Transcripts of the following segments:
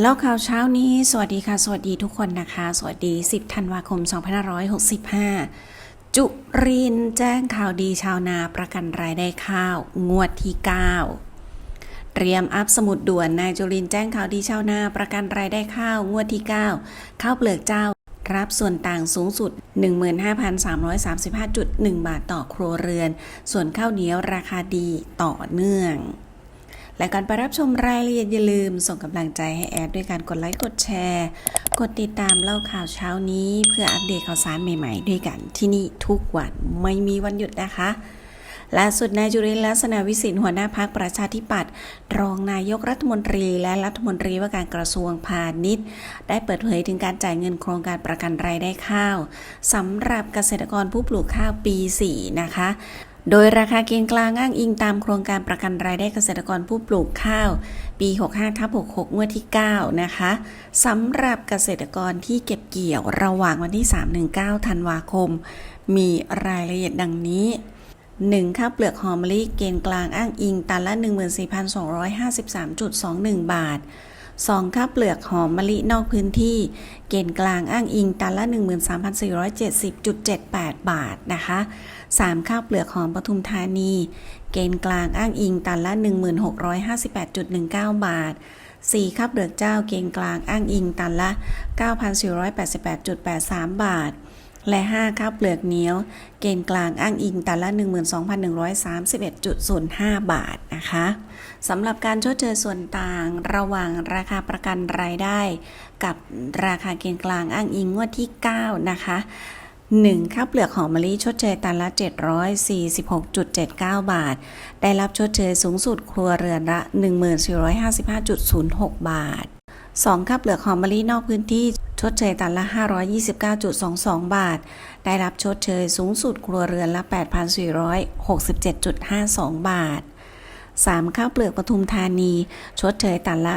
แล้วข่าวเช้านี้ สวัสดีค่ะ สวัสดีทุกคนนะคะ สวัสดี 10 ธันวาคม 2565 จุรินทร์แจ้งข่าวดีชาวนาประกันรายได้ข้าว งวดที่ 9 เตรียมอัพสมุดด่วนนายจุรินแจ้งข่าวดีชาวนาประกันรายได้ข้าว งวดที่ 9 ข้าวเปลือกเจ้า รับส่วนต่างสูงสุด 15,335.1 บาทต่อครัวเรือน ส่วนข้าวเหนียวราคาดีต่อเนื่อง และก่อนไปรับชมรายละเอียดอย่าลืม ส่งกำลังใจให้แอดด้วยการกดไลค์กดแชร์ กดติดตามเล่าข่าวเช้านี้ เพื่ออัปเดตข่าวสารใหม่ๆ ด้วยกันที่นี่ทุกวันไม่มีวันหยุดนะคะล่าสุดนายจุรินทร์ลักษณะวิสิทธิ์หัวหน้าพักประชาธิปัตย์รองนายกรัฐมนตรีและรัฐมนตรีว่าการกระทรวงพาณิชย์ ได้เปิดเผยถึงการจ่ายเงินโครงการประกันรายได้ข้าวสำหรับเกษตรกรผู้ปลูกข้าวปี 4 นะคะ โดยราคาเกณฑ์กลางอ้างอิงตามโครงการประกันรายได้เกษตรกรผู้ปลูกข้าว ปี 65ทับ66งวดที่ 9 นะคะสำหรับเกษตรกรที่เก็บเกี่ยวระหว่างวันที่3-9ธันวาคม มีรายละเอียดดังนี้ 1. ข้าวเปลือกหอมมะลิเกณฑ์กลางอ้างอิงตันละ 14,253.21 บาท 2. ข้าวเปลือกหอมมะลินอกพื้นที่ เกณฑ์กลางอ้างอิงตันละ 13,470.78 บาทนะคะ 3. ข้าวเปลือกหอมปทุมธานี เกณฑ์กลางอ้างอิงตันละ 1658.19 บาท 4. ข้าวเปลือกเจ้าเกณฑ์กลางอ้างอิงตันละ 9,488.83 บาท และ 5 ข้าวเปลือกเหนียว เกณฑ์กลางอ้างอิงตันละ 12,131.05 บาทนะคะสำหรับการชดเชยส่วนต่างระหว่างราคาประกันรายได้ กับราคาเกณฑ์กลางอ้างอิงงวดที่ 9 นะคะ 1. ข้าวเปลือกหอมมะลิชดเชยตันละ 746.79 บาท ได้รับชดเชยสูงสุดครัวเรือนละ 1455.06 บาท 2. ข้าวเปลือกหอมมะลินอกพื้นที่ชดเชยตันละ 529.22 บาท ได้รับชดเชยสูงสุดครัวเรือนละ 8,467.52 บาท 3. ข้าวเปลือกปทุมธานี ชดเชยตันละ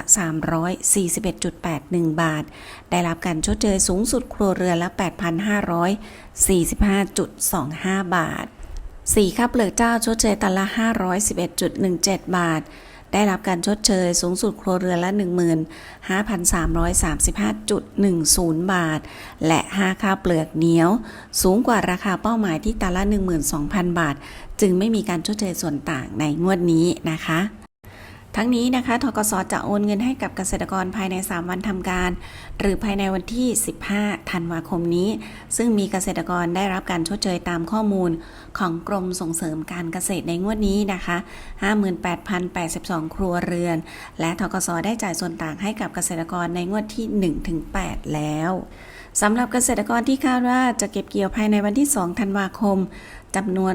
341.81 บาท ได้รับการชดเชยสูงสุดครัวเรือนละ 8,545.25 บาท 4. ข้าวเปลือกเจ้าชดเชยตันละ 511.17 บาท ได้รับการชดเชยสูงสุดครัวเรือนละ 15,335.10 บาท และ5ข้าเปลือกเหนียว สูงกว่าราคาเป้าหมายที่ตันละ 12,000 บาท จึงไม่มีการชดเชยส่วนต่างในงวดนี้นะคะ ทั้งนี้นะคะทกสจะโอนเงินให้กับเกษตรกรภายใน 3 วันทำการ หรือภายในวันที่ 15 ธันวาคมนี้ ซึ่งมีเกษตรกรได้รับการชดเชยตามข้อมูลของกรมส่งเสริมการเกษตรในงวดนี้นะคะ 58,082 ครัวเรือน และทกสได้จ่ายส่วนต่างให้กับเกษตรกรในงวดที่ 1-8 แล้ว สำหรับเกษตรกรที่คาดว่าจะเก็บเกี่ยวภายในวันที่ 2 ธันวาคมจำนวน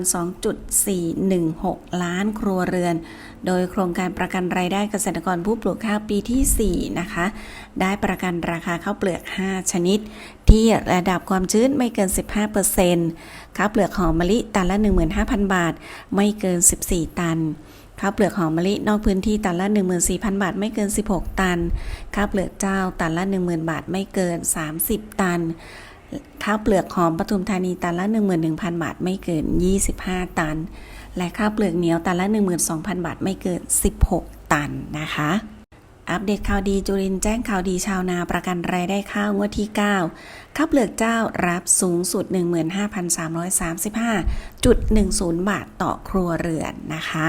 2.416 ล้านครัวเรือน โดยโครงการประกันรายได้เกษตรกรผู้ปลูกข้าวปีที่ 4 นะคะ ได้ประกันราคาข้าวเปลือก 5 ชนิด ที่ระดับความชื้นไม่เกิน 15%ข้าวเปลือกหอมมะลิตันละ 15,000 บาท ไม่เกิน 14 ตัน ข้าวเปลือกหอมมะลินอกพื้นที่ตันละ 14,000 บาทไม่เกิน 16 ตัน ข้าวเปลือกเจ้าตันละ 10,000 บาทไม่เกิน 30 ตัน ข้าวเปลือกหอมปทุมธานีตันละ 11,000 บาทไม่เกิน 25 ตัน และข้าวเปลือกเหนียวตันละ 12,000 บาทไม่เกิน 16 ตันนะคะอัปเดตข่าวดีจุรินแจ้งข่าวดีชาวนาประกันรายได้ข้าวงวดที่ 9ข้าวเปลือกเจ้ารับสูงสุด 15,335.10 บาทต่อครัวเรือนนะคะ